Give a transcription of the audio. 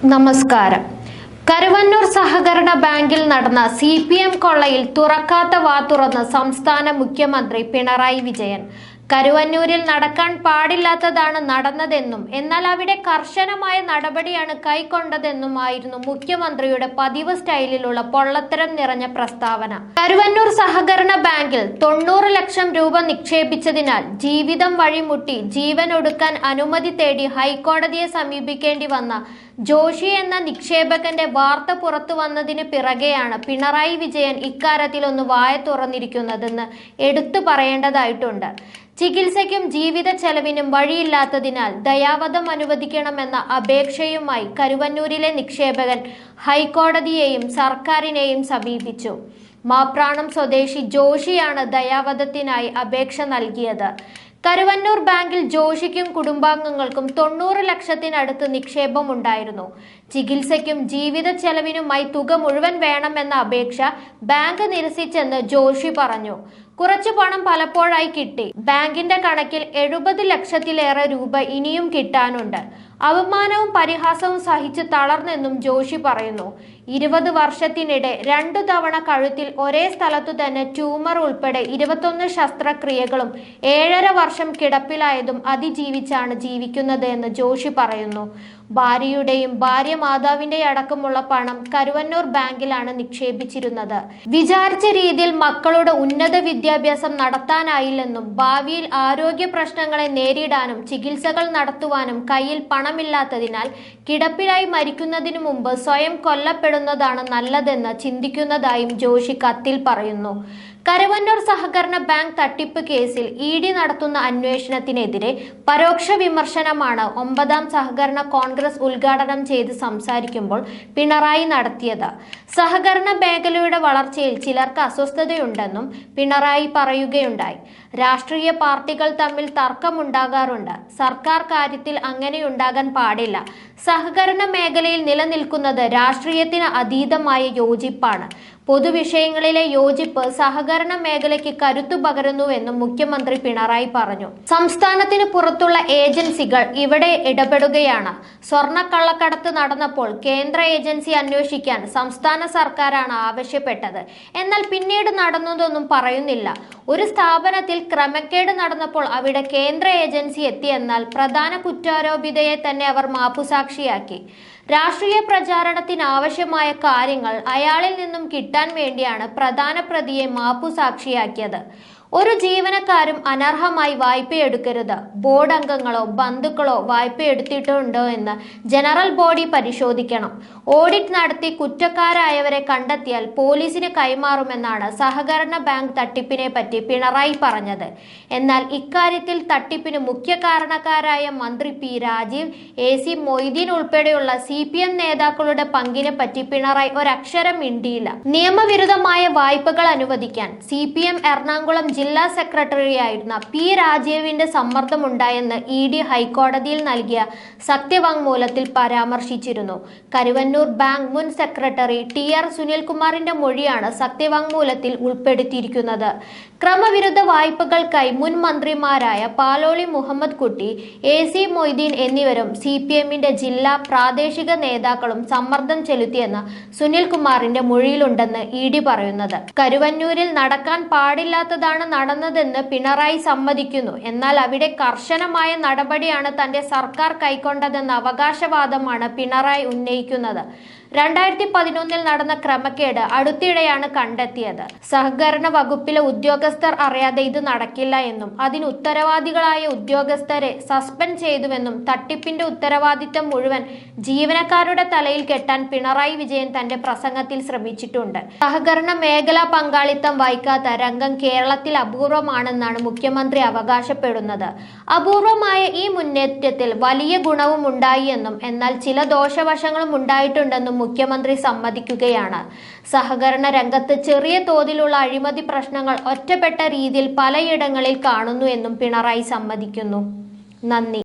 നമസ്കാരം. കരുവന്നൂർ സഹകരണ ബാങ്കിൽ നടന്ന സി പി എം കൊള്ളയിൽ തുറക്കാത്ത വാ തുറന്ന് സംസ്ഥാന മുഖ്യമന്ത്രി പിണറായി വിജയൻ കരുവന്നൂരിൽ നടക്കാൻ പാടില്ലാത്തതാണ് നടന്നതെന്നും എന്നാൽ അവിടെ കർശനമായ നടപടിയാണ് കൈക്കൊണ്ടതെന്നുമായിരുന്നു മുഖ്യമന്ത്രിയുടെ പതിവ് സ്റ്റൈലിലുള്ള പൊള്ളത്തരം നിറഞ്ഞ പ്രസ്താവന. കരുവന്നൂർ സഹകരണ ബാങ്കിൽ തൊണ്ണൂറ് ലക്ഷം രൂപ നിക്ഷേപിച്ചതിനാൽ ജീവിതം വഴിമുട്ടി ജീവൻ ഒടുക്കാൻ അനുമതി തേടി ഹൈക്കോടതിയെ സമീപിക്കേണ്ടി വന്ന ജോഷി എന്ന നിക്ഷേപകന്റെ വാർത്ത പുറത്തു വന്നതിന് പിറകെയാണ് പിണറായി വിജയൻ ഇക്കാര്യത്തിൽ ഒന്ന് വായ തുറന്നിരിക്കുന്നതെന്ന് എടുത്തു പറയേണ്ടതായിട്ടുണ്ട്. ചികിത്സയ്ക്കും ജീവിത ചെലവിനും വഴിയില്ലാത്തതിനാൽ ദയാവധം അനുവദിക്കണമെന്ന അപേക്ഷയുമായി കരുവന്നൂരിലെ നിക്ഷേപകൻ ഹൈക്കോടതിയെയും സർക്കാരിനെയും സമീപിച്ചു. മാപ്രാണം സ്വദേശി ജോഷിയാണ് ദയാവധത്തിനായി അപേക്ഷ നൽകിയത്. കരുവന്നൂർ ബാങ്കിൽ ജോഷിക്കും കുടുംബാംഗങ്ങൾക്കും തൊണ്ണൂറ് ലക്ഷത്തിനടുത്ത് നിക്ഷേപമുണ്ടായിരുന്നു. ചികിത്സയ്ക്കും ജീവിത ചെലവിനുമായി തുക മുഴുവൻ വേണമെന്ന അപേക്ഷ ബാങ്ക് നിരസിച്ചെന്ന് ജോഷി പറഞ്ഞു. കുറച്ചു പണം പലപ്പോഴായി കിട്ടി. ബാങ്കിന്റെ കണക്കിൽ എഴുപത് ലക്ഷത്തിലേറെ രൂപ ഇനിയും കിട്ടാനുണ്ട്. അപമാനവും പരിഹാസവും സഹിച്ച് തളർന്നെന്നും ജോഷി പറയുന്നു. ഇരുപത് വർഷത്തിനിടെ രണ്ടു തവണ കഴുത്തിൽ ഒരേ സ്ഥലത്തു തന്നെ ട്യൂമർ ഉൾപ്പെടെ ഇരുപത്തൊന്ന് ശസ്ത്രക്രിയകളും ഏഴര വർഷം കിടപ്പിലായതും അതിജീവിച്ചാണ് ജീവിക്കുന്നത് എന്ന് ജോഷി പറയുന്നു. ഭാര്യയുടെയും ഭാര്യ മാതാവിന്റെ അടക്കമുള്ള പണം കരുവന്നൂർ ബാങ്കിലാണ് നിക്ഷേപിച്ചിരുന്നത്. വിചാരിച്ച രീതിയിൽ മക്കളുടെ ഉന്നത വിദ്യാഭ്യാസം നടത്താനായില്ലെന്നും ഭാവിയിൽ ആരോഗ്യ പ്രശ്നങ്ങളെ നേരിടാനും ചികിത്സകൾ നടത്തുവാനും കയ്യിൽ പണമില്ലാത്തതിനാൽ കിടപ്പിലായി മരിക്കുന്നതിനു മുമ്പ് സ്വയം കൊല്ലപ്പെടുന്നതാണ് നല്ലതെന്ന് ചിന്തിക്കുന്നതായും ജോഷി കത്തിൽ പറയുന്നു. കരുവന്നൂർ സഹകരണ ബാങ്ക് തട്ടിപ്പ് കേസിൽ ഇ ഡി നടത്തുന്ന അന്വേഷണത്തിനെതിരെ പരോക്ഷ വിമർശനമാണ് ഒമ്പതാം സഹകരണ കോൺഗ്രസ് ഉദ്ഘാടനം ചെയ്ത് സംസാരിക്കുമ്പോൾ പിണറായി നടത്തിയത്. സഹകരണ മേഖലയുടെ വളർച്ചയിൽ ചിലർക്ക് അസ്വസ്ഥതയുണ്ടെന്നും പിണറായി പറയുകയുണ്ടായി. രാഷ്ട്രീയ പാർട്ടികൾ തമ്മിൽ തർക്കമുണ്ടാകാറുണ്ട്. സർക്കാർ കാര്യത്തിൽ അങ്ങനെയുണ്ടാകാൻ പാടില്ല. സഹകരണ മേഖലയിൽ നിലനിൽക്കുന്നത് രാഷ്ട്രീയത്തിന് അതീതമായ യോജിപ്പാണ്. പൊതുവിഷയങ്ങളിലെ യോജിപ്പ് സഹകരണ മേഖലയ്ക്ക് കരുത്തു പകരുന്നുവെന്നും മുഖ്യമന്ത്രി പിണറായി പറഞ്ഞു. സംസ്ഥാനത്തിന് പുറത്തുള്ള ഏജൻസികൾ ഇവിടെ ഇടപെടുകയാണ്. സ്വർണക്കള്ളക്കടത്ത് നടന്നപ്പോൾ കേന്ദ്ര ഏജൻസി അന്വേഷിക്കാൻ സംസ്ഥാന സർക്കാരാണ് ആവശ്യപ്പെട്ടത്. എന്നാൽ പിന്നീട് നടന്നതൊന്നും പറയുന്നില്ല. ഒരു സ്ഥാപനത്തിൽ ക്രമക്കേട് നടന്നപ്പോൾ അവിടെ കേന്ദ്ര ഏജൻസി എത്തിയെന്നാൽ പ്രധാന കുറ്റാരോപിതയെ തന്നെ അവർ മാപ്പുസാക്ഷിയാക്കി. രാഷ്ട്രീയ പ്രചാരണത്തിനാവശ്യമായ കാര്യങ്ങൾ അയാളിൽ നിന്നും കിട്ടാൻ വേണ്ടിയാണ് പ്രധാന പ്രതിയെ മാപ്പുസാക്ഷിയാക്കിയത്. ഒരു ജീവനക്കാരും അനർഹമായി വായ്പയെടുക്കരുത്. ബോർഡ് അംഗങ്ങളോ ബന്ധുക്കളോ വായ്പയെടുത്തിട്ടുണ്ടോ എന്ന് ജനറൽ ബോഡി പരിശോധിക്കണം. ഓഡിറ്റ് നടത്തി കുറ്റക്കാരായവരെ കണ്ടെത്തിയാൽ പോലീസിന് കൈമാറുമെന്നാണ് സഹകരണ ബാങ്ക് തട്ടിപ്പിനെ പറ്റി പിണറായി പറഞ്ഞത്. എന്നാൽ ഇക്കാര്യത്തിൽ തട്ടിപ്പിന് മുഖ്യ കാരണക്കാരായ മന്ത്രി P Rajeev A C Moideen ഉൾപ്പെടെയുള്ള സി പി എം നേതാക്കളുടെ പങ്കിനെ പറ്റി പിണറായി ഒരക്ഷരം മിണ്ടിയില്ല. നിയമവിരുദ്ധമായ വായ്പകൾ അനുവദിക്കാൻ സി പി എം എറണാകുളം ജില്ലാ സെക്രട്ടറിയായിരുന്ന പി രാജീവിന്റെ സമ്മർദ്ദമുണ്ടായെന്ന് ഇ ഡി ഹൈക്കോടതിയിൽ നൽകിയ സത്യവാങ്മൂലത്തിൽ പരാമർശിച്ചിരുന്നു. കരുവന്നൂർ ബാങ്ക് മുൻ സെക്രട്ടറി ടി ആർ സുനിൽകുമാറിന്റെ മൊഴിയാണ് സത്യവാങ്മൂലത്തിൽ ഉൾപ്പെടുത്തിയിരിക്കുന്നത്. ക്രമവിരുദ്ധ വായ്പകൾക്കായി മുൻ മന്ത്രിമാരായ പാലോളി മുഹമ്മദ് കുട്ടി എ സി മൊയ്തീൻ എന്നിവരും സി പി എമ്മിന്റെ ജില്ലാ പ്രാദേശിക നേതാക്കളും സമ്മർദ്ദം ചെലുത്തിയെന്ന് സുനിൽകുമാറിന്റെ മൊഴിയിലുണ്ടെന്ന് ഇ ഡി പറയുന്നത്. കരുവന്നൂരിൽ നടക്കാൻ പാടില്ലാത്തതാണ് നടന്നതെന്ന് പിണറായി സമ്മതിക്കുന്നു. എന്നാൽ അവിടെ കർശനമായ നടപടിയാണ് തന്റെ സർക്കാർ കൈക്കൊണ്ടതെന്ന അവകാശവാദമാണ് പിണറായി ഉന്നയിക്കുന്നത്. രണ്ടായിരത്തി പതിനൊന്നിൽ നടന്ന ക്രമക്കേട് അടുത്തിടെയാണ് കണ്ടെത്തിയത്. സഹകരണ വകുപ്പിലെ ഉദ്യോഗസ്ഥർ അറിയാതെ ഇത് നടക്കില്ല എന്നും അതിന് ഉത്തരവാദികളായ ഉദ്യോഗസ്ഥരെ സസ്പെൻഡ് ചെയ്തുവെന്നും തട്ടിപ്പിന്റെ ഉത്തരവാദിത്തം മുഴുവൻ ജീവനക്കാരുടെ തലയിൽ കെട്ടാൻ പിണറായി വിജയൻ തന്റെ പ്രസംഗത്തിൽ ശ്രമിച്ചിട്ടുണ്ട്. സഹകരണ മേഖലാ പങ്കാളിത്തം വഹിക്കാത്ത രംഗം കേരളത്തിൽ അപൂർവമാണെന്നാണ് മുഖ്യമന്ത്രി അവകാശപ്പെടുന്നത്. അപൂർവമായ ഈ മുന്നേറ്റത്തിൽ വലിയ ഗുണവും ഉണ്ടായി എന്നും എന്നാൽ ചില ദോഷവശങ്ങളും ഉണ്ടായിട്ടുണ്ടെന്നും മുഖ്യമന്ത്രി സമ്മതിക്കുകയാണ്. സഹകരണ രംഗത്ത് ചെറിയ തോതിലുള്ള അഴിമതി പ്രശ്നങ്ങൾ ഒറ്റപ്പെട്ട രീതിയിൽ പലയിടങ്ങളിൽ കാണുന്നു എന്നും പിണറായി സമ്മതിക്കുന്നു. നന്ദി.